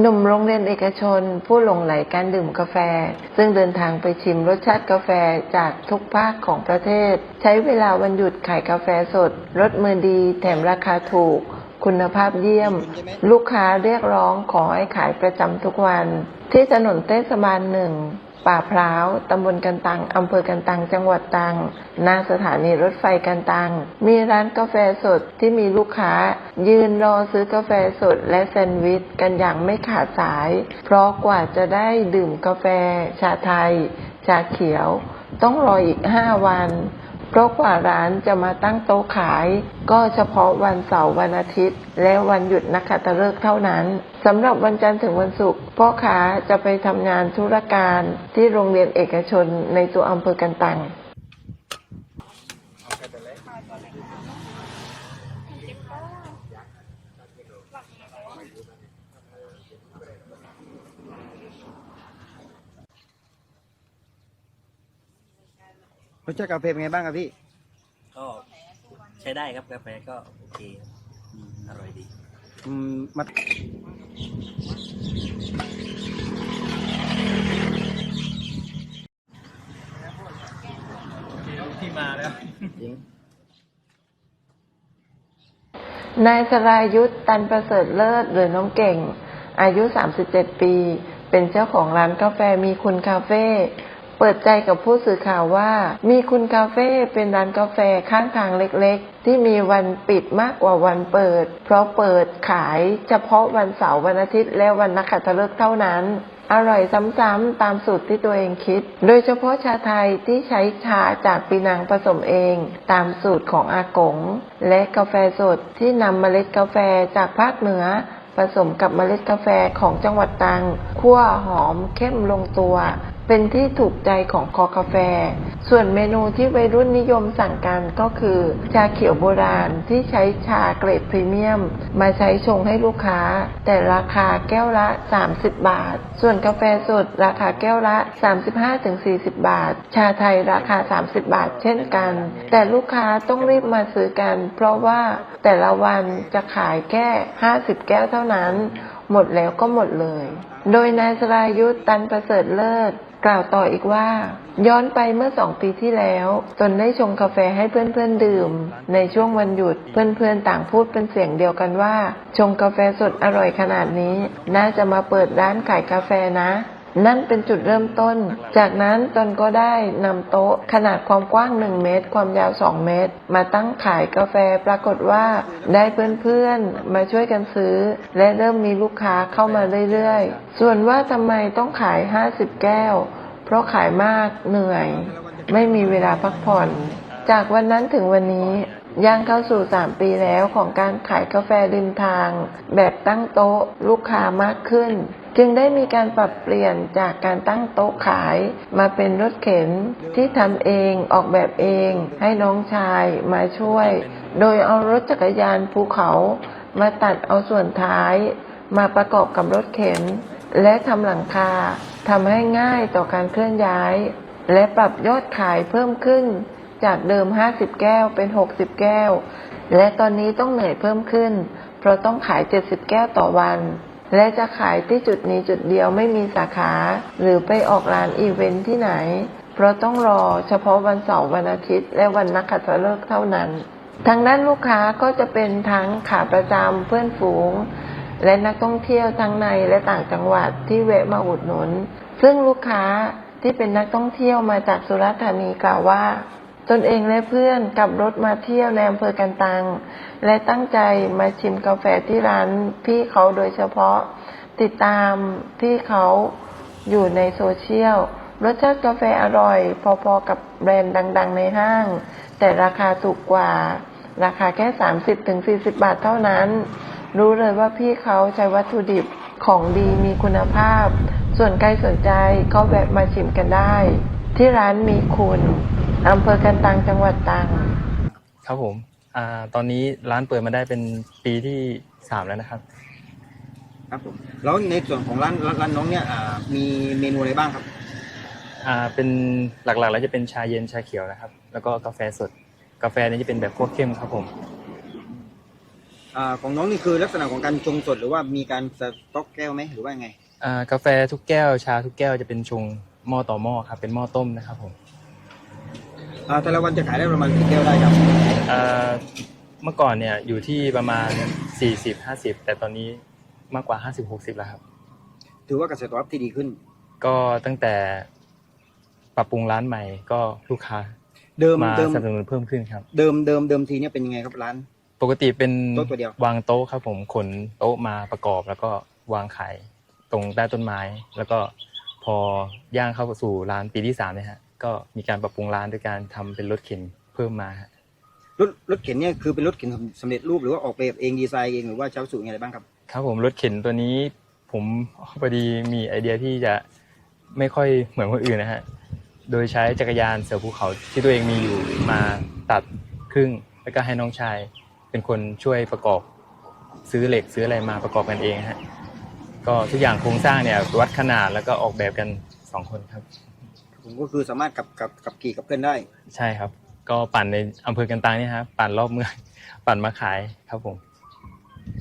หนุ่มโรงเรียนเอกชน ผู้หลงไหลการดื่มกาแฟ ซึ่งเดินทางไปชิมรสชาติกาแฟจากทุกภาคของประเทศ ใช้เวลาวันหยุดขายกาแฟสดรสมือดี แถมราคาถูก คุณภาพเยี่ยม ลูกค้าเรียกร้องขอให้ขายประจำทุกวัน ที่ถนนเทศบาลหนึ่ง ป่าพร้าว ตำบลกันตัง อำเภอกันตัง จังหวัดตัง หน้าสถานีรถไฟกันตัง มีร้านกาแฟสดที่มีลูกค้า ยืนรอซื้อกาแฟสดและแซนด์วิชกันอย่างไม่ขาดสาย เพราะกว่าจะได้ดื่มกาแฟ ชาไทย ชาเขียว ต้องรออีกห้าวัน เพราะกว่าร้านจะมาตั้งโต๊ะขาย ก็เฉพาะวันเสาร์วันอาทิตย์ และวันหยุดนักขัตฤกษ์เท่านั้นสำหรับวันจันทร์ถึงวันศุกร์พ่อค้าจะไปทำงานธุรการที่โรงเรียนเอกชนในตัวอำเภอกันตัง รสชาติกาแฟเป็นไงบ้างครับพี่ ก็ใช้ได้ครับกาแฟก็โอเคครับอืมอร่อยดี อืมมาที่มาแล้วนายสรายุทธตันประเสริฐเลิศหรือน้องเก่ง อายุ 37 ปี เป็นเจ้าของร้านกาแฟมีคุณคาเฟ่ เปิดใจกับผู้สื่อข่าวว่า มีคุณคาเฟ่เป็นร้านกาแฟข้างทางเล็กๆ ที่มีวันปิดมากกว่าวันเปิด เพราะเปิดขายเฉพาะวันเสาร์วันอาทิตย์ และวันนักขัตฤกษ์เท่านั้นอร่อยซ้ำๆตามสูตรที่ตัวเองคิด โดยเฉพาะชาไทยที่ใช้ชาจากปีนังผสมเอง ตามสูตรของอากง และกาแฟสดที่นำเมล็ดกาแฟจากภาคเหนือ ผสมกับเมล็ดกาแฟของจังหวัดตรังคั่วหอมเข้มลงตัว เป็นที่ถูกใจของคอกาแฟ ส่วนเมนูที่วัยรุ่นนิยมสั่งกันก็คือ ชาเขียวโบราณที่ใช้ชาเกรดพรีเมียม มาใช้ชงให้ลูกค้า แต่ราคาแก้วละ 30 บาท ส่วนกาแฟสดราคาแก้วละ 35-40 บาท ชาไทยราคา 30 บาท เช่นกัน แต่ลูกค้าต้องรีบมาซื้อกัน เพราะว่าแต่ละวันจะขายแค่ 50 แก้วเท่านั้น หมดแล้วก็หมดเลย โดยนายสรายุทธตันประเสริฐเลิศ กล่าวต่ออีกว่า ย้อนไปเมื่อสองปีที่แล้ว ตนได้ชงกาแฟให้เพื่อนๆดื่ม ในช่วงวันหยุดเพื่อนๆต่างพูดเป็นเสียงเดียวกันว่า ชงกาแฟสดอร่อยขนาดนี้ น่าจะมาเปิดร้านขายกาแฟนะ นั่นเป็นจุดเริ่มต้น จากนั้นตนก็ได้นำโต๊ะขนาดความกว้าง 1 เมตร ความยาว 2 เมตร มาตั้งขายกาแฟปรากฏว่าได้เพื่อนๆ มาช่วยกันซื้อ และเริ่มมีลูกค้าเข้ามาเรื่อยๆ ส่วนว่าทำไมต้องขาย 50 แก้ว เพราะขายมากเหนื่อย ไม่มีเวลาพักผ่อน จากวันนั้นถึงวันนี้ย่างเข้าสู่ 3 ปีแล้วของการขายกาแฟริมทาง แบบตั้งโต๊ะลูกค้ามากขึ้น จึงได้มีการปรับเปลี่ยนจากการตั้งโต๊ะขายมาเป็นรถเข็นที่ทำเองออกแบบเอง ให้น้องชายมาช่วย โดยเอารถจักรยานภูเขามาตัดเอาส่วนท้าย มาประกอบกับรถเข็น และทำหลังคาทำให้ง่ายต่อการเคลื่อนย้าย และปรับยอดขายเพิ่มขึ้น จากเดิม 50 แก้วเป็น 60 แก้ว และตอนนี้ต้องเหนื่อยเพิ่มขึ้น เพราะต้องขาย 70 แก้วต่อวัน และจะขายที่จุดนี้จุดเดียวไม่มีสาขา หรือไปออกร้านอีเวนท์ที่ไหน เพราะต้องรอเฉพาะวันเสาร์วันอาทิตย์ และวันนักขัตฤกษ์เท่านั้น ทางด้านลูกค้าก็จะเป็นทั้งขาประจำเพื่อนฝูง และนักท่องเที่ยวทั้งในและต่างจังหวัดที่แวะมาอุดหนุน ซึ่งลูกค้าที่เป็นนักท่องเที่ยวมาจากสุราษฎร์ธานีกล่าวว่า ตนเองและเพื่อนขับรถมาเที่ยวในอำเภอกันตัง และตั้งใจมาชิมกาแฟที่ร้านพี่เขาโดยเฉพาะ ติดตามพี่เขาอยู่ในโซเชียล รสชาติกาแฟอร่อย พอๆกับแบรนด์ดัง ๆ ในห้าง แต่ราคาถูกกว่า ราคาแค่ 30-40 บาทเท่านั้น รู้เลยว่าพี่เขาใช้วัตถุดิบของดีมีคุณภาพ ส่วนใครสนใจก็แวะมาชิมกันได้ ที่ร้านมีคุณ อำเภอกันตังจังหวัดตรังครับผมอ่าตอนนี้ร้านเปิดมาได้เป็นปีที่สามแล้วนะครับ ครับผมแล้วในส่วนของร้านร้านร้านน้องเนี่ยอ่ามีเมนูอะไรบ้างครับ อ่าเป็นหลักๆแล้วจะเป็นชาเย็นชาเขียวนะครับ แล้วก็กาแฟสด กาแฟนี่จะเป็นแบบพวกเข้มครับผมออ่าของน้องนี่คือลักษณะของการชงสดหรือว่ามีการสต็อกแก้วไหมหรือว่ายังไง อ่ากาแฟทุกแก้วชาทุกแก้วจะเป็นชงหม้อต่อหม้อครับเป็นหม้อต้มนะครับผมอ่า แต่ละวันจะขายได้ประมาณกี่แก้วได้ครับอ่าเมื่อก่อนเนี่ยอยู่ที่ประมาณ 40 50 แต่ตอนนี้มากกว่า 50 60 แล้วครับ ถือว่ากระแสตอบรับที่ดีขึ้น ก็ตั้งแต่ปรับปรุงร้านใหม่ก็ลูกค้าเดิมมาเดิมสนับสนุนเพิ่มขึ้นครับ เดิมเดิมเดิมทีเนี่ยเป็นยังไงครับร้าน ปกติเป็นโต๊ะตัวเดียววางโต๊ะครับผมขนโต๊ะมาประกอบแล้วก็วางขายตรงใต้ต้นไม้ แล้วก็พอย่างเข้าสู่ร้านปีที่สามเนี่ยฮะ ก็มีการปรับปรุงร้านด้วยการทำเป็นรถเข็นเพิ่มมาฮะรถรถเข็นเนี่ยคือเป็นรถเข็นสำเร็จรูปหรือว่าออกแบบเองดีไซน์เองหรือว่าเช่าสูตรอะไรบ้างครับครับผมรถเข็นตัวนี้ผมพอดีมีไอเดียที่จะไม่ค่อยเหมือนคนอื่นนะฮะโดยใช้จักรยานเสือภูเขาที่ตัวเองมีอยู่มาตัดครึ่ง แล้วก็ให้น้องชายเป็นคนช่วยประกอบซื้อเหล็กซื้ออะไรมาประกอบกันเองฮะก็ทุกอย่างโครงสร้างเนี่ยวัดขนาดแล้วก็ออกแบบกันสองคนครับ ผมก็คือสามารถกับกับกับขี่กับเพื่อนได้ ใช่ครับ ก็ปั่นในอำเภอกันตังเนี่ยฮะปั่นรอบเมือง ปั่นมาขายครับผม